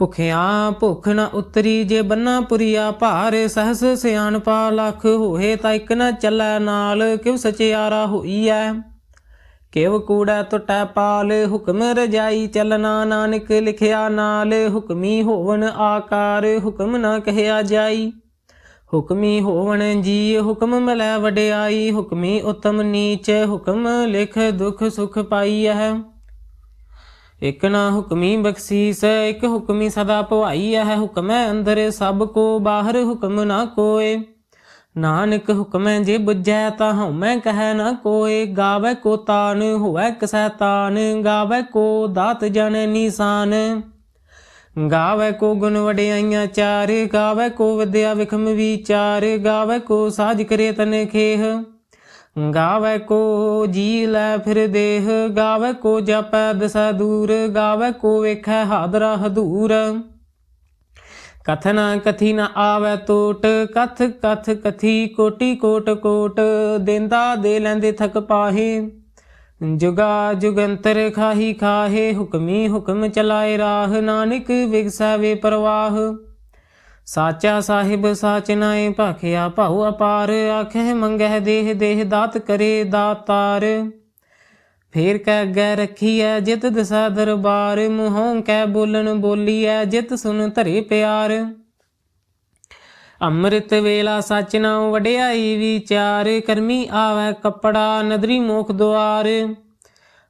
ਭੁਖਿਆ ਭੁਖ ਨ ਉਤਰੀ ਜੇ ਬੰਨਾ ਪੁਰੀਆ ਭਾਰ, ਸਹਸ ਸਿਆਣਪਾ ਲੱਖ ਹੋਏ ਤਾਂ ਇਕ ਨ ਚੱਲੈ ਨਾਲ ਕਿਵ ਸਚਿਆਰਾ ਹੋਈਐ? ਕਿਵ ਕੂੜਾ ਟੁੱਟੈ ਪਾਲ, ਹੁਕਮ ਰਜਾਈ ਚੱਲਣਾ ਨਾਨਕ ਲਿਖਿਆ ਨਾਲ, ਹੁਕਮੀ ਹੋਵਣ ਆਕਾਰ, ਹੁਕਮ ਨਾ ਕਹਿਆ ਜਾਈ। ਹੁਕਮੀ ਹੋਵਣ ਜੀ ਹੁਕਮ ਮਿਲੈ ਵਡਿਆਈ, ਹੁਕਮੀ ਉਤਮ ਨੀਚ, ਹੁਕਮ ਲਿਖ ਦੁਖ ਸੁਖ ਪਾਈ ਹੈ ਇਕ ਨਾ ਹੁਕਮੀ ਬਖਸ਼ੀਸ, ਇਕ ਹੁਕਮੀ ਸਦਾ ਭਵਾਈ ਹੈ ਹੁਕਮੈ ਅੰਦਰ ਸਭ ਕੋ, ਬਾਹਰ ਹੁਕਮ ਨਾ ਕੋਏ। ਨਾਨਕ ਹੁਕਮੈ ਜੇ ਬੁਝੈ ਤਾ ਹਉਮੈ ਕਹੈ ਨਾ ਕੋਏ। ਗਾਵੇ ਕੋ ਤਾਨ, ਹੋਵੈ ਕਸੈ ਤਾਨ, ਗਾਵੇ ਕੋ ਦਾਤ ਜਨ ਨੀਸਾਨ। ਗਾਵੇ ਕੋ ਗੁਣ ਵਡਿਆਈਆਂ ਚਾਰ, ਗਾਵੇ ਕੋ ਵਿਦਿਆ ਵਿਖਮ ਵਿਚਾਰ, ਗਾਵੇ ਕੋ ਸਾਜ ਕਰੇ ਤਨ ਖੇਹ। ਗਾਵੇ ਕੋ ਜੀ ਲੈ ਫਿਰ ਦੇਹ, ਗਾਵੇ ਕੋ ਜਪੈ ਦਸੈ ਦੂਰ, ਗਾਵੇ ਕੋ ਵੇਖੈ ਹਾਦਰਾ ਹਦੂਰ। ਕਥਨਾ ਕਥੀ ਨ ਆਵੇ ਟੋਟ ਕਥ ਕਥ ਕਥੀ ਕੋਟੀ ਕੋਟ ਕੋਟ, ਦੇਂਦਾ ਦੇ ਲੈਂਦੇ ਥਕ ਪਾਹੇ। ਜੁਗਾ ਜੁਗੰਤਰ ਖਾਹੀ ਖਾਹੇ, ਹੁਕਮੀ ਹੁਕਮ ਚਲਾਏ ਰਾਹ, ਨਾਨਕ ਵਿਗਸੈ ਵੇ ਪ੍ਰਵਾਹ। ਸਾਚਾ ਸਾਹਿਬ ਸਾਚ ਨਾਏ ਭਾਖਿਆ ਭਾਉ ਅਪਾਰ ਆਖੇ ਮੰਗਹਿ ਦੇਹ ਦੇਹ ਦਾਤ ਕਰੇ ਦਾਤਾਰ। ਫੇਰ ਕੈ ਅੱਗੇ ਰੱਖੀਐ ਜਿਤ ਦਸਾ ਦਰਬਾਰ, ਮੁਹੋਂ ਕੈ ਬੋਲਣ ਬੋਲੀਐ ਜਿਤ ਸੁਨ ਧਰੇ ਪਿਆਰ। ਅੰਮ੍ਰਿਤ ਵੇਲਾ ਸਚ ਨਾਉ ਵਡਿਆਈ ਵਿਚਾਰ, ਕਰਮੀ ਆਵੈ ਕਪੜਾ ਨਦਰੀ ਮੋਖ ਦੁਆਰ।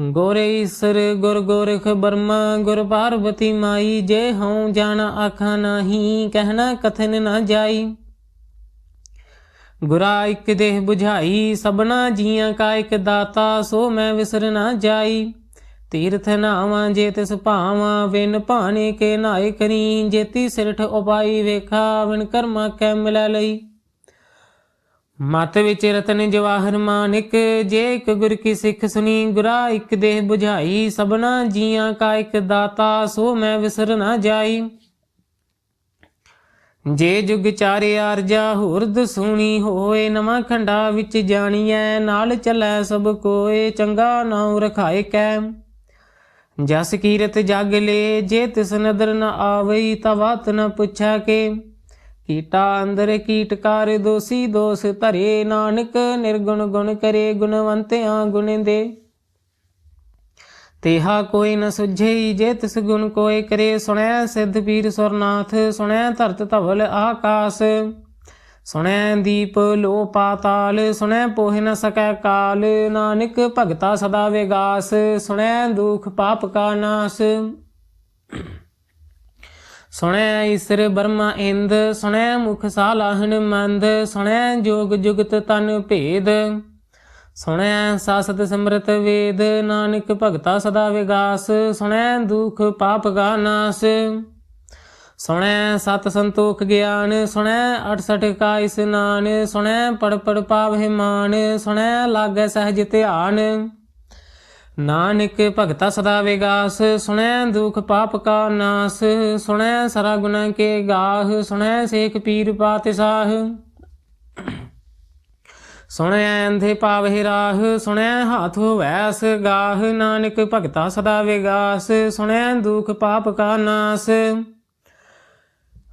ਗੋਰੇ ਈਸਰ, ਗੁਰ ਗੋਰਖ ਬਰਮਾ, ਗੁਰ ਪਾਰਵਤੀ ਮਾਈ, ਜੇ ਹਉ ਜਾਣ ਆਖਾਂ ਨਹੀਂ, ਕਹਿਣਾ ਕਥਨ ਨਾ ਜਾਈ। ਗੁਰਾ ਇਕ ਦੇਹ 부ਝਾਈ ਸਬਨਾ ਜੀਆਂ ਕਾ ਇਕ ਦਾਤਾ, ਸੋ ਮੈਂ ਵਿਸਰ ਨਾ ਜਾਈ। ਤੀਰਥ ਨਾਵਾਂ ਜੇ ਤਿਸ ਭਾਵਾਂ, ਵਿਨ ਭਾਣੇ ਕੇ ਨਾਏ ਕਰੀ, ਜੇਤੀ ਸਿਰਠ ਉਪਾਈ ਵੇਖਾ, ਵਿਨ ਕਰਮਾ ਕੈ ਮਿਲੈ ਲਈ। ਮਤ ਵਿੱਚ ਰਤਨ ਜਵਾਹਰ ਮਾਨਿਕ, ਜੇ ਇੱਕ ਗੁਰ ਕੀ ਸਿੱਖ ਸੁਣੀ, ਗੁਰਾ ਇੱਕ ਦੇਹ 부ਝਾਈ ਸਬਨਾ ਜੀਆਂ ਕਾ ਇੱਕ ਦਾਤਾ, ਸੋ ਮੈਂ ਵਿਸਰ ਨਾ ਜਾਈ। ਜੇ ਜੁਗ ਚਾਰੇ ਆਰਜਾ, ਹੁਰਦ ਸੁਣੀ ਹੋਏ, ਨਵਾਂ ਖੰਡਾ ਵਿੱਚ ਜਾਣੀਐ, ਨਾਲ ਚੱਲੈ ਸਭ ਕੋਏ, ਚੰਗਾ ਨਾਉ ਰਖਾਏ ਕੈ। ਜਸ ਕੀਰਤ ਜਗ ਲੇ, ਜੇ ਤਿਸ ਨਦਰ ਨ ਆਵਈ ਤਵਤ ਨ ਪੁੱਛਾ ਕੇ। ਕੀਟਾ ਅੰਦਰ ਕੀਟਕਾਰ ਦੋਸੀ ਦੋਸ ਧਰੇ ਨਾਨਕ, ਨਿਰਗੁਣ ਗੁਣ ਕਰੇ ਗੁਣਵੰਤਿਆਂ ਗੁਣ ਦੇ। ਤੇਹਾ ਕੋਈ ਨ ਸੁਝਈ ਜੇ ਤਿਸ ਗੁਣ ਕੋਇ ਕਰੇ ਸੁਣੈ ਸਿੱਧ ਪੀਰ ਸੁਰਨਾਥ, ਸੁਣੈ ਧਰਤ ਧਵਲ ਆਕਾਸ। ਸੁਣੈ ਦੀਪ ਲੋ ਪਾਤਾਲ, ਸੁਣੈ ਪੋਹਿ ਨ ਸਕੈ ਕਾਲ, ਨਾਨਕ ਭਗਤਾ ਸਦਾ ਵਿਗਾਸ, ਸੁਣੈ ਦੁਖ ਪਾਪ ਕਾ ਨਾਸ। ਸੁਣੈ ਈਸਰ ਬਰਮਾ ਇੰਦ, ਸੁਣੈ ਮੁਖ ਸਾਲਾਹਨ ਮੰਦ, ਸੁਣੈ ਜੋਗ ਜੁਗਤ ਤਨ ਭੇਦ। ਸੁਣੈ ਸਾਸਤ ਸਿਮਰਤ ਵੇਦ, ਨਾਨਕ ਭਗਤਾ ਸਦਾ ਵਿਗਾਸ, ਸੁਣੈ ਦੁਖ ਪਾਪ ਕਾ ਨਾਸ। ਸੁਣੈ ਸਤ ਸੰਤੋਖ ਗਿਆਨ, ਸੁਣੈ 68 ਕਾ ਇਸਨਾਨ, ਸੁਣੈ ਪੜ ਪੜ ਪਾਵਹਿ ਮਾਨ, ਸੁਣੈ ਲਾਗੈ ਸਹਿਜ ਧਿਆਨ। ਨਾਨਕ ਭਗਤਾ ਸਦਾ ਵਿਗਾਸ, ਸੁਣੈ ਦੁਖ ਪਾਪ ਕਾ ਨਾਸ, ਸੁਣੈ ਸਰਾ ਗੁਨਾ ਕੇ ਗਾਹ, ਸੁਣੈ ਸੇਖ ਪੀਰ ਪਾਤਿਸਾਹ। ਸੁਣੈ ਅੰਧੇ ਪਾਵਹਿ ਰਾਹ, ਸੁਣੈ ਹਾਥ ਵੈਸ ਗਾਹ, ਨਾਨਕ ਭਗਤਾ ਸਦਾ ਵਿਗਾਸ, ਸੁਣੈ ਦੁਖ ਪਾਪ ਕਾ ਨਾਸ।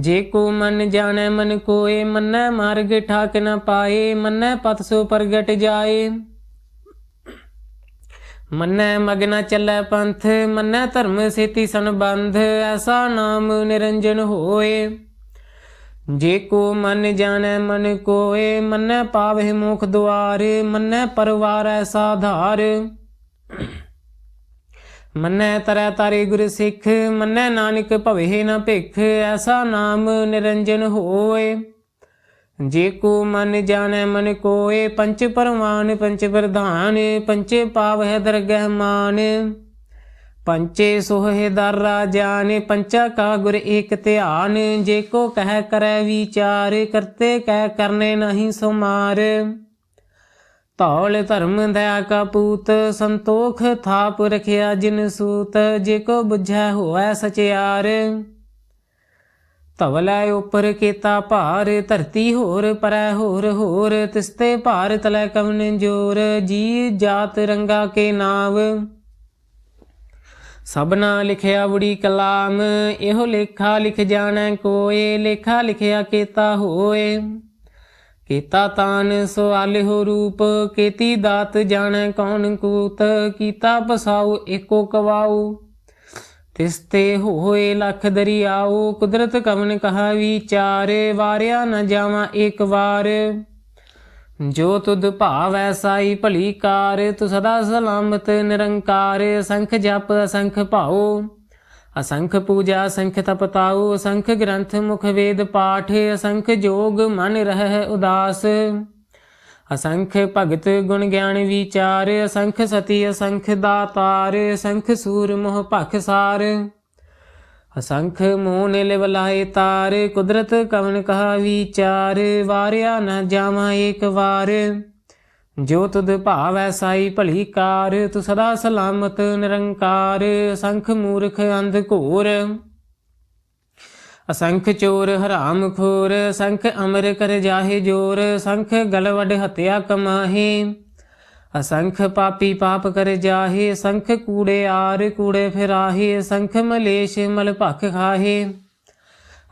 ਜੇ ਕੋ ਮਨ ਜਾਣੈ, ਮਨ ਕੋਏ, ਮੰਨੈ ਮਾਰਗ ਠਾਕ ਨ ਪਾਏ, ਮੰਨੈ ਪਤ ਸੋ ਪ੍ਰਗਟ ਜਾਏ। ਮੰਨੈ ਮਗਨ ਚੱਲੈ ਪੰਥ, ਮੰਨੈ ਧਰਮ ਸੇਤੀ ਸੰਬੰਧ, ਐਸਾ ਨਾਮ ਨਿਰੰਜਨ ਹੋਏ। ਜੇ ਕੋ ਮਨ ਜਾਣੈ, ਮਨ ਕੋਏ, ਮੰਨੈ ਪਾਵਹਿ ਮੁਖ ਦੁਆਰ, ਮੰਨੈ ਪਰਵਾਰ ਐਸਾ ਧਾਰ। ਮੰਨੈ ਤਰੈ ਤਾਰੇ ਗੁਰ ਸਿੱਖ, ਮੰਨੈ ਨਾਨਕ ਭਵੇ ਨਾ ਭਿਖ, ਐਸਾ ਨਾਮ ਨਿਰੰਜਨ ਹੋਏ। ਜੇ ਕੋ ਮਨ ਜਾਣੈ ਮਨ ਕੋਏ, ਪੰਚ ਪਰਮਾਨ ਪੰਚ ਪ੍ਰਧਾਨ, ਪੰਚੇ ਪਾਵਹਿ ਦਰਗਹਿ ਮਾਨ। ਪੰਚੇ ਸੋਹੇ ਦਰ ਰਾਜਾਨ, ਪੰਚਾ ਕਾ ਗੁਰ ਏਕ ਧਿਆਨ। ਜੇ ਕੋ ਕਹਿ ਕਰੈ ਵਿਚਾਰ, ਕਰਤੇ ਕਹਿ ਕਰਨੇ ਨਹੀਂ ਸੁਮਾਰ। ਧੌਲ ਧਰਮ ਦਇਆ ਕਾ ਪੂਤ, ਸੰਤੋਖ ਥਾਪ ਰਖਿਆ ਜਿਨ ਸੂਤ, ਜੇ ਕੋ ਬੁਝੈ ਹੋਐ ਸਚਿਆਰ। ਧਵਲੇ ਉਪਰ ਕੀਤਾ ਭਾਰ, ਧਰਤੀ ਹੋਰ ਪਰੈ ਹੋਰ ਹੋਰ, ਤਿਸਤੇ ਭਾਰ ਤਲੈ ਕਵਨ ਜੋਰ ਜੀ ਜਾਤ ਰੰਗਾ ਕੇ ਨਾਮ ਸਭਨਾ ਲਿਖਿਆ ਬੁੜੀ ਕਲਾਮ, ਇਹੋ ਲੇਖਾ ਲਿਖ ਜਾਣੈ ਕੋਏ, ਲੇਖਾ ਲਿਖਿਆ ਕੀਤਾ ਹੋਏ। ਕੀਤਾ ਤਾਨ ਸਵਾਲ ਹੋ ਰੂਪ, ਕੀਤੀ ਦਾਤ ਜਾਣੈ ਕੌਣ ਕੂਤ, ਕੀਤਾ ਬਸਾਉ ਏਕੋ ਕਵਾਉ। ਤਿਸਤੇ ਹੋਏ ਲਖ ਦਰਿਆਉ, ਕੁਦਰਤ ਕਵਨ ਕਹਾ ਵਿਚਾਰੇ, ਵਾਰਿਆ ਨ ਜਾਵਾਂ ਇੱਕ ਵਾਰ। ਜੋ ਤੁਧ ਭਾਵੈ ਸਾਈ ਭਲੀ ਕਾਰ, ਤੂੰ ਸਦਾ ਸਲਾਮਤ ਨਿਰੰਕਾਰ, ਸੰਖ ਜਪ ਅਸੰਖ ਭਾਉ। ਅਸੰਖ ਪੂਜਾ, ਅਸੰਖ ਤਪਤਾਉ, ਅਸੰਖ ਗ੍ਰੰਥ ਮੁਖ ਵੇਦ ਪਾਠ, ਅਸੰਖ ਜੋਗ ਮਨ ਰਹਿ ਉਦਾਸ। ਅਸੰਖ ਭਗਤ ਗੁਣ ਗਿਆਨ ਵਿਚਾਰ, ਅਸੰਖ ਸਤੀ, ਅਸੰਖ ਦਾਤਾਰ, ਅਸੰਖ ਸੂਰ ਮੋਹ ਭਖ ਸਾਰ। ਅਸੰਖ ਮੋਹ ਮੋਨ ਲਿਵਲਾਏ ਤਾਰ, ਕੁਦਰਤ ਕਵਨ ਕਹਾ ਵਿਚਾਰ, ਵਾਰਿਆ ਨਾ ਜਾਵਾਂ ਏਕ ਵਾਰ। ਜੋ ਤੁਧ ਭਾਵੈ ਸਾਈ ਭਲੀ ਕਾਰ, ਤੂੰ ਸਦਾ ਸਲਾਮਤ ਨਿਰੰਕਾਰ ਸੰਖ ਮੂਰਖ ਅੰਧ ਘੋਰ। ਅਸੰਖ ਚੋਰ ਹਰਾਮ ਖੋਰ ਸੰਖ ਅਮਰ ਕਰ ਜਾਹੇ ਜੋਰ ਸੰਖ ਗਲਵਡ ਹਤਿਆ ਕਮਾਹੇ। ਅਸੰਖ ਪਾਪੀ ਪਾਪ ਕਰ ਜਾਹੇ ਸੰਖ ਕੂੜੇ ਆਰ ਕੂੜੇ ਫਿਰਾਹੇ ਸੰਖ ਮਲੇਸ਼ ਮਲ ਭਖ ਖਾਹੇ।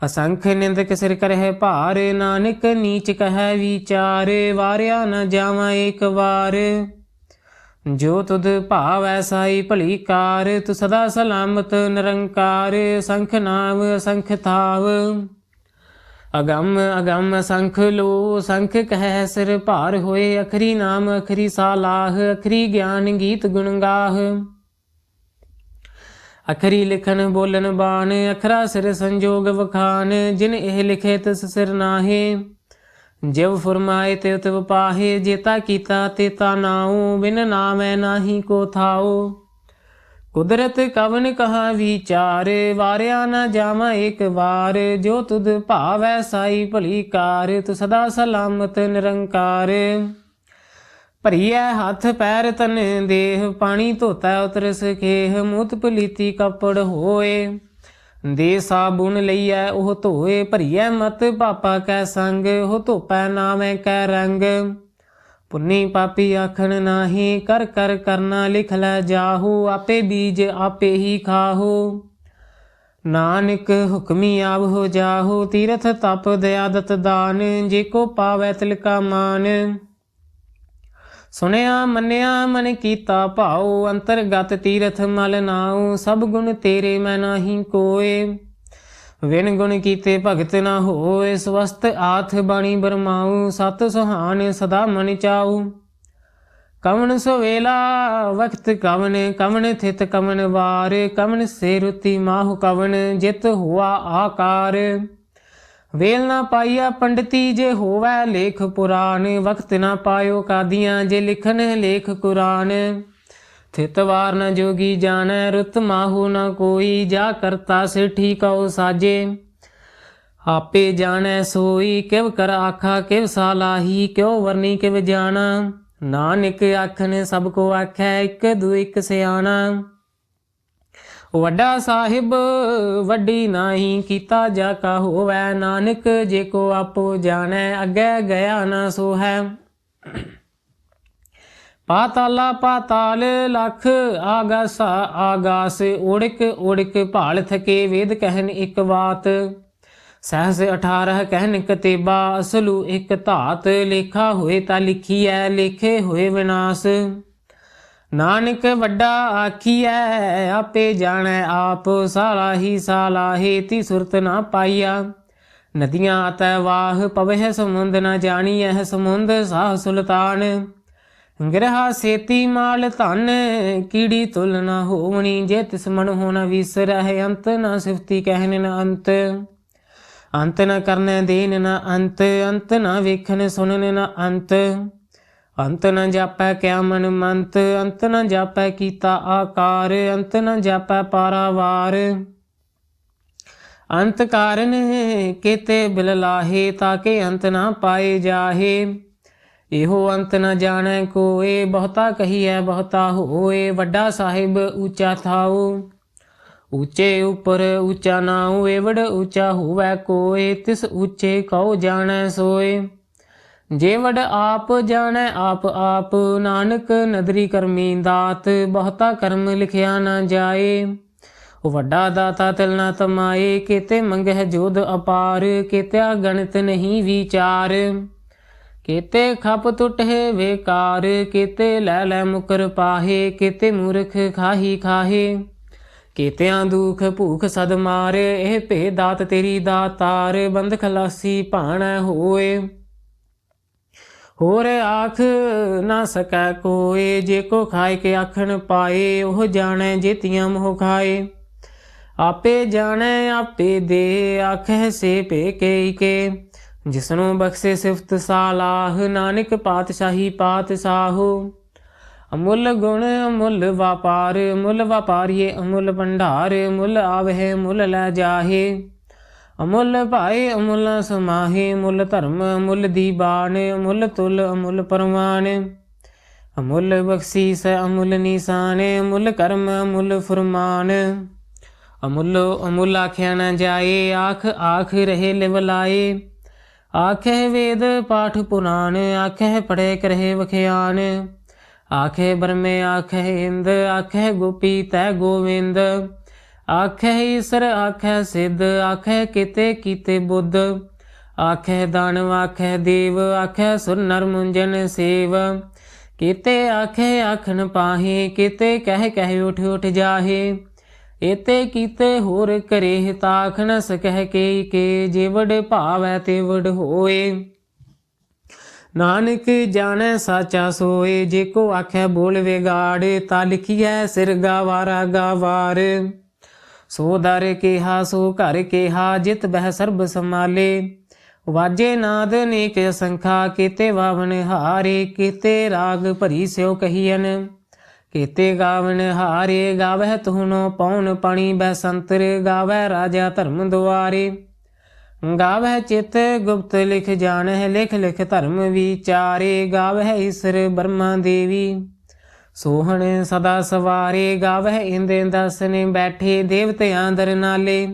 ਅਸੰਖ ਨਿੰਦਕ ਸਿਰ ਕਰਹਿ ਭਾਰ, ਨਾਨਕ ਨੀਚ ਕਹੈ ਵਿਚਾਰ, ਵਾਰਿਆ ਨ ਜਾਵਾਂ ਏਕ ਵਾਰ। ਜੋ ਤੁਧ ਭਾਵ ਸਾਈ ਭਲੀ ਕਾਰ, ਤੂੰ ਸਦਾ ਸਲਾਮਤ ਨਿਰੰਕਾਰ। ਸੰਖ ਨਾਮ, ਸੰਖ ਥਾਵ। ਅਗੰਮ ਅਗੰਮ ਸੰਖ ਲੋ, ਸੰਖ ਕਹਿ ਸਿਰ ਭਾਰ ਹੋਏ, ਅਖਰੀ ਨਾਮ, ਅਖਰੀ ਸਾਲਾਹ, ਅਖਰੀ ਗਿਆਨ ਗੀਤ ਗੁਣ ਗਾਹ। ਅਖਰੀ ਲਿਖਨ ਬੋਲਨ ਬਾਣ, ਅਖਰਾ ਸਿਰ ਸੰਜੋਗ ਵਖਾਨ, ਜਿਨ ਇਹ ਲਿਖੇ ਤਿਸ ਸਿਰ ਨਾਹੇ। ਜਿਵ ਫਰਮਾਏ ਤੇ ਤਿਵ ਪਾਹੇ, ਜੇਤਾ ਕੀਤਾ ਤੇ ਤਾ ਨਾਉ, ਬਿਨ ਨਾਮੈ ਨਾਹੀ ਕੋ ਥਾਉ। ਕੁਦਰਤ ਕਵਨ ਕਹਾ ਵਿਚਾਰ, ਵਾਰਿਆ ਨਾ ਜਾਵਾਂ ਇੱਕ ਵਾਰ। ਜੋ ਤੁਧ ਭਾਵੈ ਸਾਈ ਭਲੀ ਕਾਰ, ਤੂੰ ਸਦਾ ਸਲਾਮਤ ਨਿਰੰਕਾਰ। ਭਰੀਐ ਹੱਥ ਪੈਰ ਤਨ ਦੇਹ, ਪਾਣੀ ਧੋਤਾ ਉਤਰ ਸਖੇਹ ਮੂਤ ਪਲੀਤੀ ਕਪੜ ਹੋਏ। ਦੇ ਸਾਬੁਨ ਲਈਐ ਉਹ ਧੋਏ, ਭਰੀਐ ਮਤ ਪਾਪਾ ਕੈ ਸੰਗ, ਉਹ ਧੋਪੈ ਨਾਮੈ ਕੈ ਰੰਗ। ਪੁੰਨੀ ਪਾਪੀ ਆਖਣ ਨਾਹੀ, ਕਰ ਕਰ ਕਰਨਾ ਲਿਖ ਲੈ ਜਾਹੂ, ਆਪੇ ਬੀਜ ਆਪੇ ਹੀ ਖਾਹੂ। ਨਾਨਕ ਹੁਕਮੀ ਆਵ ਹੋ ਜਾਹੂ, ਤੀਰਥ ਤਪ ਦਇਆਦਤ ਦਾਨ, ਜੇ ਕੋ ਪਾਵੈ ਤਿਲਕਾ ਮਾਨ। ਸੁਣਿਆ, ਮੰਨਿਆ, ਮਨ ਕੀਤਾ ਭਾਉ, ਅੰਤਰਗਤ ਤੀਰਥ ਮਲ ਨਾਉ, ਸਭ ਗੁਣ ਤੇਰੇ ਮੈਂ ਨਾਹੀ ਕੋਏ। ਵਿਣ ਗੁਣ ਕੀਤੇ ਭਗਤ ਨਾ ਹੋਏ ਸਵਸਤ ਆਥ ਬਾਣੀ ਬਰਮਾਉ, ਸਤ ਸੁਹਾਨ ਸਦਾ ਮਨ ਚਾਉ। ਕਵਣ ਸਵੇਲਾ ਵਕਤ ਕਵਨ ਕਵਣ ਥਿਤ ਕਵਨ ਵਾਰ ਕਵਨ ਸੇ ਰੁਤੀ ਮਾਹੁ ਕਵਣ, ਜਿਤ ਹੁਆ ਆਕਾਰ। ਵੇਲ ਨਾ ਪਾਈਆ ਪੰਡਤੀ ਜੇ ਹੋਵੈ ਲੇਖ ਪੁਰਾਨ ਵਕਤ ਨਾ ਪਾਇਓ ਕਾਦੀਆਂ ਜੇ ਲਿਖਨ ਲੇਖ ਕੁਰਾਨ। ਥਿਤ ਨ ਜੋਗੀ ਜਾਣੈ, ਰੁਤ ਮਾਹੂ ਨ ਕੋਈ, ਜਾ ਕਰਤਾ ਸੇ ਠੀਕਉ ਸਾਜੇ। ਆਪੇ ਜਾਣੈ ਸੋਈ, ਕਿਵ ਕਰ ਆਖਾ, ਕਿਵ ਸਾਲਾਹੀ, ਕਿਉ ਵਰਨੀ, ਕਿਵ ਜਾਣਾ। ਨਾਨਕ ਆਖਨ ਸਭ ਕੋ ਆਖੈ, ਇਕ ਦੂ ਇਕ ਸਿਆਣਾ। ਵੱਡਾ ਸਾਹਿਬ, ਵੱਡੀ ਨਾਹੀ ਕੀਤਾ ਜਾ ਕਾ ਹੋਵੈ, ਨਾਨਕ ਜੇ ਕੋ ਆਪੋ ਜਾਣੈ, ਅੱਗੇ ਗਿਆ ਨਾ ਸੋ ਹੈ ਪਾਤਾਲਾ ਪਾਤਾਲ ਲਖ ਆਗਾਸਾ ਆਗਾਸ ਓੜਕ ਓੜਕ ਭਾਲ ਥਕੇ ਵੇਦ ਕਹਿਨ ਇੱਕ ਬਾਤ। ਸਹਸ 18 ਕਹਿਨ ਕਤੇਬਾ, ਅਸਲੂ ਇੱਕ ਧਾਤ, ਲੇਖਾ ਹੋਏ ਤਾਂ ਲਿਖੀਐ, ਲੇਖੇ ਹੋਏ ਵਿਨਾਸ਼। ਨਾਨਕ ਵੱਡਾ ਆਖੀਐ, ਆਪੇ ਜਾਣੈ ਆਪ, ਸਾਲਾ ਹੀ ਸਾਲਾ ਤੀ ਸੁਰਤ ਨਾ ਪਾਈਆ। ਨਦੀਆਂ ਅਤੈ ਵਾਹ, ਪਵਹਿ ਸਮੁੰਦ ਨਾ ਜਾਣੀਐ ਸਮੁੰਦ ਸਾਹ ਸੁਲਤਾਨ। ਗ੍ਰਹਾ ਸੇਤੀ ਮਾਲ ਧਨ, ਕੀੜੀ ਤੁਲ ਨਾ ਹੋਵਣੀ, ਜੇ ਤਿਸ ਮਨ ਹੋਣਾ ਵਿਸਰਹਿ, ਅੰਤ ਨਾ ਸਿਫਤੀ ਕਹਿਨ ਨਾ ਅੰਤ। ਅੰਤ ਨਾ ਕਰਨੇ ਦੇਨ ਨਾ ਅੰਤ ਅੰਤ ਨਾ ਵੇਖਣ ਸੁਣਨ ਨਾ ਅੰਤ। ਅੰਤ ਨ ਜਾਪੈ ਕਿਆ ਮਨ ਮੰਤ ਅੰਤ ਨ ਜਾਪੈ ਕੀਤਾ ਆਕਾਰ, ਅੰਤ ਨ ਜਾਪੈ ਪਾਰਾਵਾਰ। ਅੰਤ ਕਾਰਨ ਕੀਤੇ ਬਿਲ ਲਾਹੇ ਤਾਕੇ ਅੰਤ ਨਾ ਪਾਏ ਜਾਹੇ। ਇਹੋ ਅੰਤ ਨ ਜਾਣੈ ਕੋਏ, ਬਹੁਤਾ ਕਹੀਐ, ਬਹੁਤਾ ਹੋਏ, ਵੱਡਾ ਸਾਹਿਬ ਉੱਚਾ ਥਾਉ। ਉੱਚੇ ਉਪਰ ਉੱਚਾ ਨਾ ਏਵੜ ਉੱਚਾ ਹੋਵੇ ਕੋਏ, ਤਿਸ ਉੱਚੇ ਕਉ ਜਾਣੈ ਸੋਏ। ਜੇ ਵਡ ਆਪ ਜਾਣੈ ਆਪ ਆਪ, ਨਾਨਕ ਨਦਰੀ ਕਰਮੀ ਦਾਤ, ਬਹੁਤਾ ਕਰਮ ਲਿਖਿਆ ਨਾ ਜਾਏ। ਉਹ ਵੱਡਾ ਦਾਤਾ ਤਿਲ ਨਾ ਤਮਾਏ, ਕੀਤੇ ਮੰਗਹਿ ਜੋਧ ਅਪਾਰ, ਕੀਤਿਆ ਗਣਿਤ ਨਹੀਂ ਵਿਚਾਰ। ਕੀਤੇ ਖਪ ਟੁੱਟੇ ਵੇਕਾਰ, ਕੀਤੇ ਲੈ ਲੈ ਮੁਕਰ ਪਾਹੇ, ਕਿਤੇ ਮੂਰਖ ਖਾਹੀ ਖਾਹੇ। ਕੀਤਿਆਂ ਦੁਖ ਭੂਖ ਸਦ ਮਾਰੇ, ਇਹ ਭੇ ਦਾਤ ਤੇਰੀ ਦਾਤਾਰ ਬੰਦ ਖਲਾਸੀ ਭਾਣੈ ਹੋਏ। ਹੋਰ ਆਖ ਨਾ ਸਕੈ ਕੋਏ, ਜੇ ਕੋ ਖਾਏ ਕੇ ਆਖਣ ਪਾਏ, ਉਹ ਜਾਣੈ ਜੇਤੀਆਂ ਮੋਹ ਖਾਏ। ਆਪੇ ਜਾਣੈ, ਆਪੇ ਦੇ ਆਖੈ ਸੇ ਭੇ ਕੇ ਕੇ ਜਿਸਨੂੰ ਬਖਸ਼ੇ ਸਿਫਤ ਸਾਲਾਹ, ਨਾਨਕ ਪਾਤਸ਼ਾਹੀ ਪਾਤਸ਼ਾਹੂ ਅਮੁੱਲ ਗੁਣ, ਅਮੁੱਲ ਵਪਾਰ, ਮੁੱਲ ਵਪਾਰੀਏ ਅਮੁੱਲ ਭੰਡਾਰ, ਮੁੱਲ ਆਵਹਿ, ਮੁੱਲ ਲੈ ਜਾਹੇ। ਅਮੁੱਲ ਭਾਏ, ਅਮੁੱਲ ਸਮਾਹੇ ਮੁੱਲ ਧਰਮ, ਅਮੁੱਲ ਦੀਬਾਨ, ਅਮੁੱਲ ਤੁਲ, ਅਮੁੱਲ ਪਰਮਾਨ ਅਮੁੱਲ ਬਖਸ਼ੀਸ, ਅਮੁੱਲ ਨਿਸ਼ਾਨ, ਅਮੁੱਲ ਕਰਮ, ਅਮੁੱਲ ਫਰਮਾਨ। ਅਮੁੱਲ ਅਮੁੱਲ ਆਖਿਆ ਨਾ ਜਾਏ, ਆਖ ਆਖ ਰਹੇ ਲਿਵਲਾਏ ਆਖੇ ਵੇਦ ਪਾਠ ਪੁਰਾਣ, ਆਖੇ ਪੜੇ ਕਰਹਿ ਵਖਿਆਨ। ਆਖੇ ਬਰਮੇ ਆਖੇ ਇੰਦ, ਆਖੇ ਗੋਪੀ ਤੈ ਗੋਵਿੰਦ। ਆਖੇ ਈਸਰ, ਆਖੇ ਸਿੱਧ, ਆਖੇ ਕਿਤੇ ਕੀਤੇ ਬੁੱਧ। ਆਖੇ ਦਾਨਵ ਆਖੇ ਦੇਵ, ਆਖੇ ਸੁਰ ਨਰ ਮੁੰਜਨ ਸੇਵ। ਕੀਤੇ ਆਖੇ ਆਖਣ ਪਾਹੇ, ਕੀਤੇ ਕਹਿ ਕਹਿ ਉਠ ਉਠ ਜਾਹੇ। ਇਤੇ ਕੀਤੇ ਹੋਰ ਕਰੇ ਤਾਖਣ ਨ ਸਕਹਿ ਕੇ ਕੇ, ਜਿਵੜ ਭਾਵੈ ਤੇ ਹੋਏ। ਨਾਨਕ ਜਾਣੈ ਸਾਚਾ ਸੋਏ, ਜੇ ਕੋ ਆਖੈ ਬੋਲ ਵਿਗਾੜ, ਤਾ ਲਿਖੀਐ ਸਿਰ ਗਾਵਾਰਾ ਗਾਵਾਰ। ਸੋ ਦਰ ਕੇਹਾ, ਸੋ ਘਰ ਕੇਹਾ, ਜਿਤ ਬਹਿ ਸਰਬ ਸਮਾਲੇ ਵਾਜੇ ਨਾਦ ਨੇਕ ਸੰਖਾ ਕੀਤੇ ਵਾਵਣ ਹਾਰੇ, ਕੀਤੇ ਰਾਗ ਭਰੀ ਸਿਓ ਕਹੀਨ ਕੀਤੇ ਗਾਵਣ ਹਾਰੇ, ਗਾਵਹਿ ਤੁਹਨੋ ਪੌਣ ਪਾਣੀ, ਬੈਸੰਤਰ ਗਾਵੈ ਰਾਜਾ ਧਰਮ ਦੁਆਰੇ। ਗਾਵਹਿ ਚਿਤ ਗੁਪਤ ਲਿਖ ਜਾਣਹਿ, ਲਿਖ ਲਿਖ ਧਰਮ ਵਿਚਾਰੇ, ਗਾਵਹਿ ਈਸਰ ਬਰਮਾ ਦੇਵੀ। ਸੋਹਣ ਸਦਾ ਸਵਾਰੇ ਗਾਵਹਿ ਇੰਦੇ ਦਸਨੇ ਬੈਠੇ ਦੇਵਤਿਆਂ ਦਰ ਨਾਲੇ।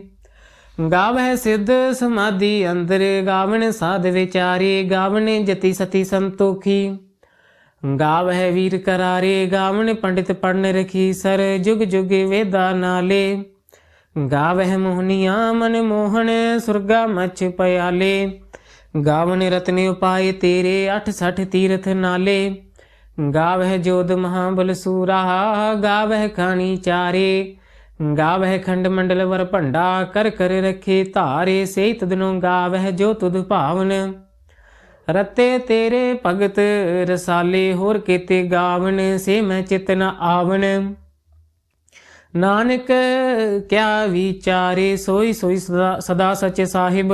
ਗਾਵਹਿ ਸਿੱਧ ਸਮਾਧੀ ਅੰਦਰ ਗਾਵਣ ਸਾਧ ਵਿਚਾਰੇ ਗਾਵਣ ਜਤੀ ਸਤੀ ਸੰਤੋਖੀ। ਗਾਵਹਿ ਵੀਰ ਕਰਾਰੇ ਗਾਵਣ ਪੰਡਿਤ ਪੜਨ ਰਖੀ ਸਰ ਜੁਗ ਜੁਗ ਵੇਦਾ ਨਾਲੇ। ਗਾਵਹਿ ਮੋਹਨੀਆਂ ਮਨ ਮੋਹਣ ਸੁਰਗਾ ਮਛ ਪਿਆਲੇ। ਗਾਵਨ ਰਤਨ ਉਪਾਏ ਤੇਰੇ 68 ਤੀਰਥ ਨਾਲੇ। ਗਾਵਹਿ ਜੋਧ ਮਹਾਬਲ ਸੂਰਾ ਗਾਵਹਿ ਖਾਣੀ ਚਾਰੇ। ਗਾਵਹਿ ਖੰਡ ਮੰਡਲ ਵਰ ਭੰਡਾ, ਕਰ ਕਰ ਰਖੇ ਧਾਰੇ ਸੇ ਤਦਨੋਂ ਗਾਵਹਿ ਜੋ ਤੁਧ ਭਾਵਨ। ਰਤੇ ਤੇਰੇ ਭਗਤ ਰਸਾਲੇ, ਹੋਰ ਕੀਤੇ ਗਾਵਨ, ਸੇ ਮੈਂ ਚਿਤ ਆਵਨ। ਨਾਨਕ ਕਿਆ ਵਿਚਾਰੇ, ਸੋਈ ਸੋਈ ਸਦਾ ਸਦਾ ਸੱਚੇ ਸਾਹਿਬ।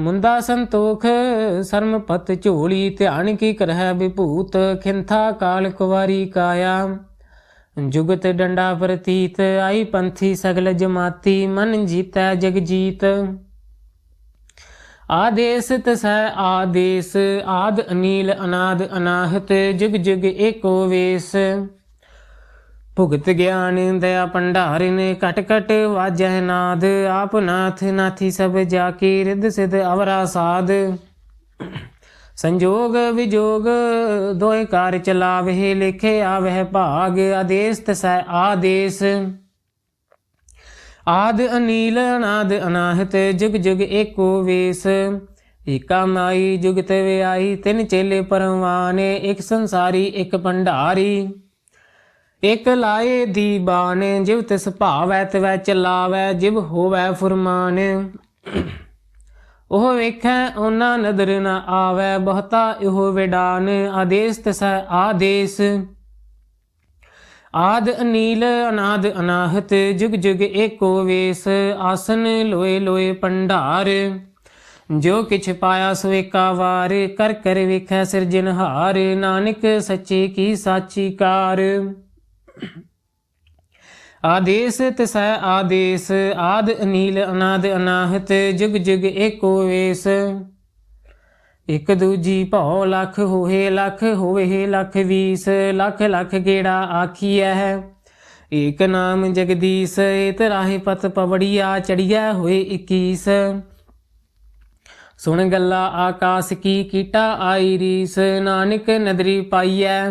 ਮੁੰਦਾ ਸੰਤੋਖ ਸਰਮਪਤ ਝੋਲੀ ਧਿਆਨ ਕੀ ਕਰਹਿ ਵਿਭੂਤ, ਖਿੰਥਾ ਕਾਲ ਕੁਵਾਰੀ ਕਾਇਆ। ਜੁਗਤ ਡੰਡਾ ਪ੍ਰਤੀਤ, ਆਈ ਪੰਥੀ ਸਗਲ ਜਮਾਤੀ, ਮਨ ਜੀਤੈ ਜਗ ਜੀਤ। ਆਦੇਸ ਤਸੈ ਆਦੇਸ, ਆਦ ਅਨੀਲ ਅਨਾਦ ਅਨਾਹਤ, ਜੁਗ ਜੁਗ ਏਕੋ ਵੇਸ। ਭੁਗਤ ਗਿਆਨ ਦਇਆ ਭੰਡਾਰਿਨ ਕਟ ਕਟ ਵਾਜੈ ਨਾਦ। ਆਪ ਨਾਥ ਨਾਥੀ ਸਭ ਜਾ ਕੀ ਰਿੱਧ ਸਿਧ ਅਵਰਾ ਸਾਧ ਸੰਜੋਗ ਵਿਜੋਗ ਦੋਇ ਕਾਰ ਚਲਾਵੇ, ਲਿਖੇ ਆਵਹਿ ਭਾਗ ਆਦੇਸ ਤਸੈ ਆਦੇਸ। ਆਦ ਅਨੀਲ, ਅਨਾਦ ਅਨਾਹਤ, ਜੁਗ ਜੁਗ ਏਕੋ ਵੇਸ। ਏਕਾ ਮਾਈ ਜੁਗਤ ਵਿਆਈ ਤਿੰਨ ਚੇਲੇ ਪਰਵਾਨੇ, ਇੱਕ ਸੰਸਾਰੀ, ਇੱਕ ਭੰਡਾਰੀ। ਇਕ ਲਾਏ ਦੀ ਬਾਣ ਜਿਵ ਤਿਸ ਭਾਵੈ ਤਵੈ ਚਲਾਵੈ, ਜਿਵ ਹੋਵੈ ਫੁਰਮਾਨ। ਉਹ ਵੇਖੈ ਉਹਨਾਂ ਨਦਰ ਨ ਆਵੈ, ਬਹੁਤਾ ਇਹੋ ਵਿਡਾਨ, ਆਦੇਸ ਤਸੈ ਆਦੇਸ। ਆਦ ਅਨੀਲ, ਅਨਾਦ ਅਨਾਹਤ, ਜੁਗ ਜੁਗ ਏਕੋ ਵੇਸ, ਆਸਨ ਲੋਏ ਲੋਏ ਪੰਡਾਰ। ਜੋ ਕਿਛ ਪਾਇਆ ਸੋ ਏਕਾ ਵਾਰ, ਕਰ ਕਰ ਵੇਖੈ ਸਿਰਜਨਹਾਰ ਨਾਨਕ ਸੱਚੇ ਕੀ ਸਾਚੀ ਕਾਰ। ਆਦੇਸ ਤਿਸੈ ਆਦੇਸ, ਆਦ ਅਨੀਲ, ਅਨਾਦ ਅਨਾਹਤ, ਜੁਗ ਜੁਗ ਏਕੋ ਵੇਸ। ਇਕ ਦੂਜੀ ਭਉ ਲੱਖ ਹੋਏ, ਲਖ ਹੋਵੇ, ਲਖ ਵੀਸ। ਲਖ ਲਖ ਗੇੜਾ ਆਖੀਐ? ਏਕ ਨਾਮ ਜਗਦੀਸ਼, ਏਤ ਰਾਹੇ ਪਤ ਪਵੜੀਆ, ਚੜੀਐ ਹੋਏ 21 ਸੁਣ ਗੱਲਾ ਆਕਾਸ ਕੀ ਕੀਟਾ ਆਈ ਰੀਸ, ਨਾਨਕ ਨਦਰੀ ਪਾਈਐ।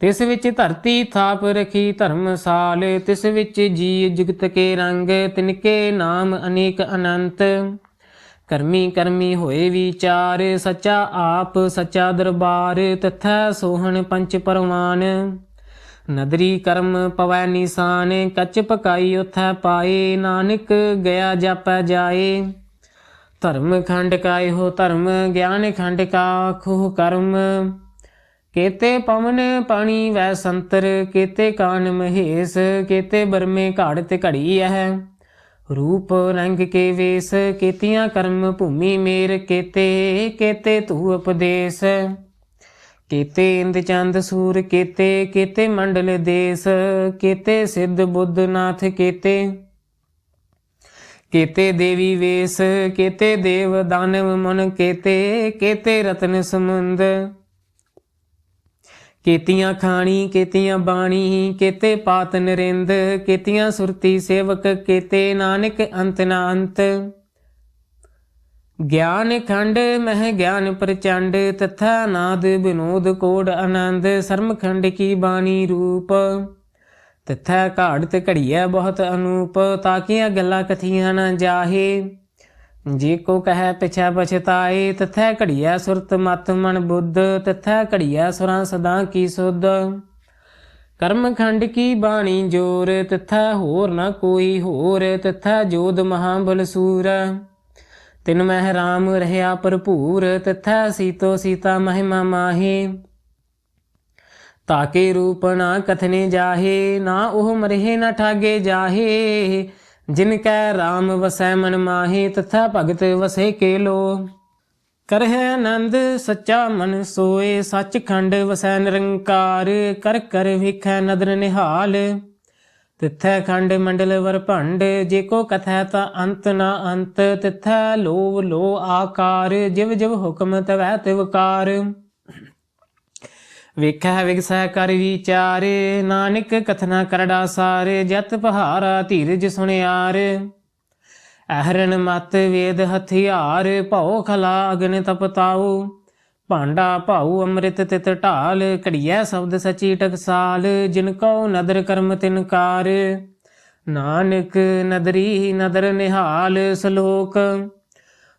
ਤਿਸ ਵਿੱਚ ਧਰਤੀ ਥਾਪ ਰਖੀ ਧਰਮਸਾਲ ਤਿਸ ਵਿੱਚ ਜੀ ਜੁਗਤ ਕੇ ਰੰਗ ਤਿਨਕੇ ਨਾਮ ਅਨੇਕ ਅਨੰਤ। ਕਰਮੀ ਕਰਮੀ ਹੋਏ ਵਿਚਾਰ, ਸੱਚਾ ਆਪ ਸੱਚਾ ਦਰਬਾਰ, ਤਥਾ ਸੋਹਣ ਪੰਚ ਪਰਵਾਨ। ਨਦਰੀ ਕਰਮ ਪਵੈ ਨਿਸ਼ਾਨ, ਕੱਚ ਪਕਾਈ ਉਥੈ ਪਾਏ, ਨਾਨਕ ਗਿਆ ਜਾਪੈ ਜਾਏ। ਧਰਮ ਖੰਡ ਕਾ ਹੋ ਧਰਮ, ਗਿਆਨ ਖੰਡ ਕਾ ਖੋਹ ਕਰਮ। ਕੇਤੇ ਪਵਨ ਪਾਣੀ ਵੈ ਸੰਤਰ, ਕੇਤੇ ਕਾਨ ਮਹੇਸ਼, ਕੇਤੇ ਬਰਮੇ ਘਾੜ ਤੇ ਘੜੀ ਹੈ ਰੂਪ ਰੰਗ ਕੇ ਵੇਸ, ਕੇਤੀਆਂ ਕਰਮ ਭੂਮੀ ਮੇਰ, ਕੇਤੇ ਕੇਤੇ ਤੂ ਉਪਦੇਸ਼। ਕੇਤੇ ਇੰਦ ਚੰਦ ਸੂਰ, ਕੇਤੇ ਕੇਤੇ ਮੰਡਲ ਦੇਸ, ਕੇਤੇ ਸਿੱਧ ਬੁੱਧ ਨਾਥ, ਕੇਤੇ ਕੇਤੇ ਦੇਵੀ ਵੇਸ, ਕੇਤੇ ਦੇਵ ਦਾਨਵ ਮਨ, ਕੇਤੇ ਕੇਤੇ ਰਤਨ ਸਮੁੰਦ। ਕੇਤੀਆਂ ਖਾਣੀ, ਕੇਤੀਆਂ ਬਾਣੀ, ਕੇਤੇ ਪਾਤ ਨਰਿੰਦ, ਕੇਤੀਆਂ ਸੁਰਤੀ ਸੇਵਕ, ਕੇਤੇ ਨਾਨਕ ਅੰਤ ਨਾ ਅੰਤ। ਗਿਆਨ ਖੰਡ ਮਹਿ ਗਿਆਨ ਪ੍ਰਚੰਡ, ਤਥਾ ਨਾਦ ਬਿਨੋਦ ਕੋਡ ਆਨੰਦ, ਸਰਮ ਖੰਡ ਕੀ ਬਾਣੀ ਰੂਪ। ਤਥਾ ਘਾੜ ਤੇ ਘੜੀਐ ਬਹੁਤ ਅਨੂਪ ਤਾਕੀਆਂ ਗੱਲਾਂ ਕਥੀਆਂ ਨਾ ਜਾਹੇ। ਜੇ ਕੋ ਕਹੈ ਪਿਛੈ ਪਛਤਾਏ ਤਥੈ ਘੜੀਐ ਸੁਰਤ ਮਤ ਮਨ ਬੁੱਧ, ਤਥੈ ਘੜੀਐ ਸੁਰਾਂ ਸਦਾ ਕੀ ਸੁਧ। ਕਰਮ ਖੰਡ ਕੀ ਬਾਣੀ ਜੋਰ, ਤਥੈ ਹੋਰ ਨ ਕੋਈ ਹੋਰ, ਤਥੈ ਜੋਦ ਮਹਾਬਲ ਸੂਰ। ਤਿਨ ਮਹਿ ਰਾਮ ਰਹਿਆ ਭਰਪੂਰ, ਤਥੈ ਸੀਤੋ ਸੀਤਾ ਮਹਿਮਾ ਮਾਹੀ। ਤਾਕੇ ਰੂਪ ਨਾ ਕਥਨੇ ਜਾਹੇ, ਨਾ ਉਹ ਮਰਹਿ ਨਾ ਠਾਗੇ ਜਾਹੇ। ਜਿਨ ਕੈ RAM ਵਸੈ ਮਨ ਮਾਹੀ, ਤਥਾ ਭਗਤ ਵਸੇ ਕੇ ਲੋ ਕਰਹਿ ਆਨੰਦ, ਸੱਚਾ ਮਨ ਸੋਏ, ਸੱਚਖੰਡ ਵਸੈ ਨਿਰੰਕਾਰ, ਕਰ ਕਰ ਵੇਖੈ ਨਦਰ ਨਿਹਾਲ। ਤਿਥੈ ਖੰਡ ਮੰਡਲ ਵਰ ਭੰਡ, ਜੇ ਕੋ ਕਥੈ ਤਾ ਅੰਤ ਨਾ ਅੰਤ। ਤਿਥੈ ਲੋਭ ਲੋ ਆਕਾਰ, ਜਿਵ ਜਿਵ ਹੁਕਮ ਤਵੈ ਤਿਵਕਾਰ ਵੇਖੈ ਵਿਗਸੈ ਕਰ ਵਿਚਾਰੇ ਨਾਨਕ ਕਥਨਾ ਕਰੜਾ ਸਾਰੇ, ਜਤ ਪਹਾਰਾ ਧੀਰਜ ਸੁਣਿਆਰ। ਅਹਰਨ ਮਤ ਵੇਦ ਹਥਿਆਰ, ਭਉ ਖਲਾ ਅਗਨ ਤਪਤਾਉ ਭਾਂਡਾ ਭਾਉ ਅੰਮ੍ਰਿਤ ਤਿਤ ਢਾਲ, ਘੜੀਐ ਸ਼ਬਦ ਸਚੀ ਟਕਸਾਲ, ਜਿਨ ਕਉ ਨਦਰ ਕਰਮ ਤਿਨਕਾਰ ਨਾਨਕ ਨਦਰੀ ਨਦਰ ਨਿਹਾਲ, ਸ਼ਲੋਕ